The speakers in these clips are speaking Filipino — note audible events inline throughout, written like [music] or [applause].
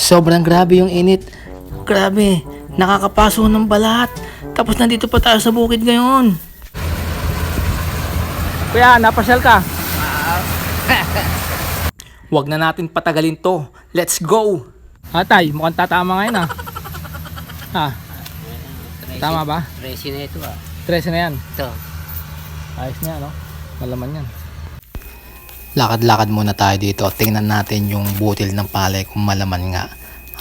Sobrang grabe yung init. Grabe, nakakapaso ng balat. Tapos nandito pa tayo sa bukid ngayon. Kuya, napasyal ka? [laughs] Huwag na natin patagalin to. Let's go! Atay, mukhang tatama ngayon ah. Ha? [laughs] Tama ba? Resi na ito ah. 13 na yan. Ito. Ayos na, no? Malaman yan. Lakad-lakad muna tayo dito. Tingnan natin yung butil ng palay kung malaman nga.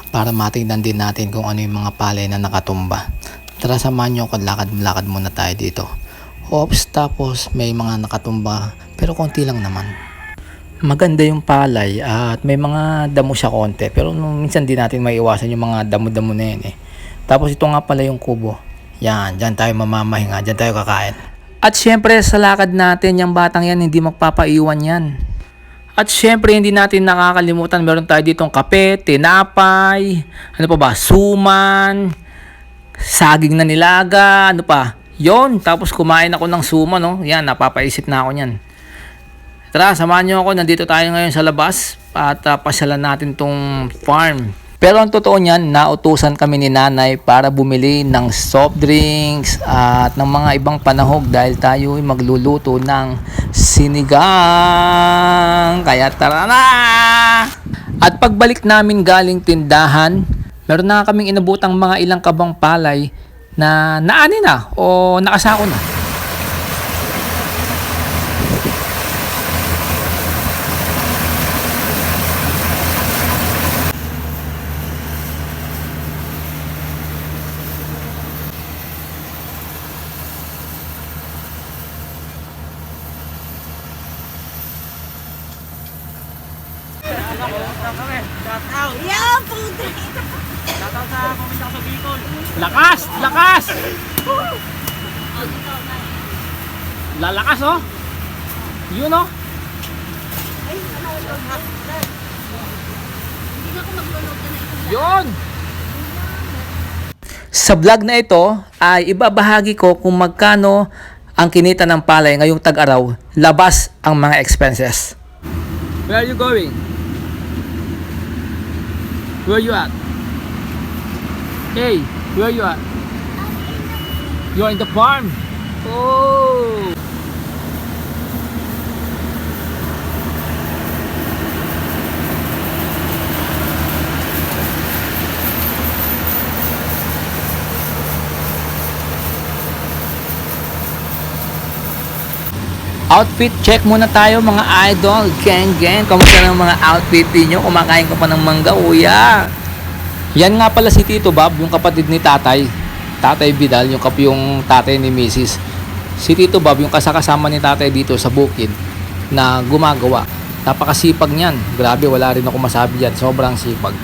Para matingnan din natin kung ano yung mga palay na nakatumba. Tara samahan nyo ako. Lakad-lakad muna tayo dito. Oops, tapos may mga nakatumba. Pero konti lang naman. Maganda yung palay at may mga damo siya konti. Pero minsan di natin maiwasan yung mga damo-damo na yan eh. Tapos ito nga pala yung kubo. Yan, dyan tayo mamamahinga, dyan tayo kakain. At syempre sa lakad natin, yung batang yan hindi magpapaiwan yan. At syempre hindi natin nakakalimutan, meron tayo ditong kape, tinapay, ano pa ba, suman, saging na nilaga, ano pa. Yon, tapos kumain ako ng suman, no? Yan, napapaisip na ako niyan. Tara, samahan niyo ako. Nandito tayo ngayon sa labas at uh, pasyalan natin tong farm. Pero ang totoo niyan, nautusan kami ni nanay para bumili ng soft drinks at ng mga ibang panahog dahil tayo ay magluluto ng sinigang. Kaya tara na! At pagbalik namin galing tindahan, meron na kaming inabutang mga ilang kabang palay na naani na o nakasako na. Yeah, puti. Lakas! Lakas! Lalakas oh! Yun oh! Yun! Sa vlog na ito ay ibabahagi ko kung magkano ang kinita ng palay ngayong tag-araw labas ang mga expenses. Where are you going? Where you at? Hey, where you at? You're in the farm. Oh. Outfit check muna tayo mga idol. Gang gang. Kamusta ng mga outfit niyo? Kumakain ka pa ng mangga, uya. Yan nga pala si Tito Bob, yung kapatid ni Tatay. Tatay Vidal, yung kap yung tatay ni Mrs. Si Tito Bob, yung kasakasama ni Tatay dito sa bukid na gumagawa. Napakasipag niyan. Grabe, wala rin ako masabi yan. Sobrang sipag.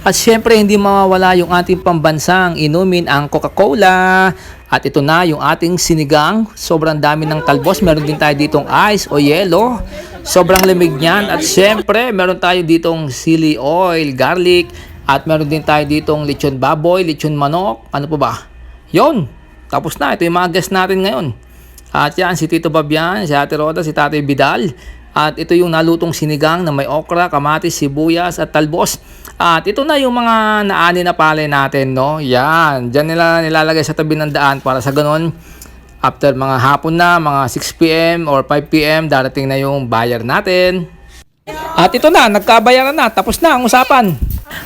At syempre, hindi mawawala yung ating pambansang inumin ang Coca-Cola. At ito na yung ating sinigang. Sobrang dami ng talbos. Meron din tayo ditong ice o yelo. Sobrang lamig niyan. At syempre, meron tayo ditong sili oil, garlic. At meron din tayo ditong lechon baboy, lechon manok. Ano pa ba? Yon. Tapos na. Ito yung mga guest natin ngayon. At yan, si Tito Babian, si Ate Roda, si Tatay Vidal. At ito yung nalutong sinigang na may okra, kamatis, sibuyas at talbos. At ito na yung mga naani na palay natin, no? Yan. Diyan nila nilalagay sa tabi ng daan para sa ganun. After mga hapon na, mga 6pm or 5pm, darating na yung buyer natin. At ito na, nagkabayaran na. Tapos na ang usapan.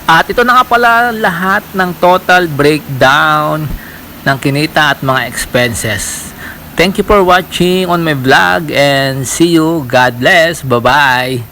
At ito na nga pala lahat ng total breakdown ng kinita at mga expenses. Thank you for watching on my vlog and see you. God bless. Bye-bye.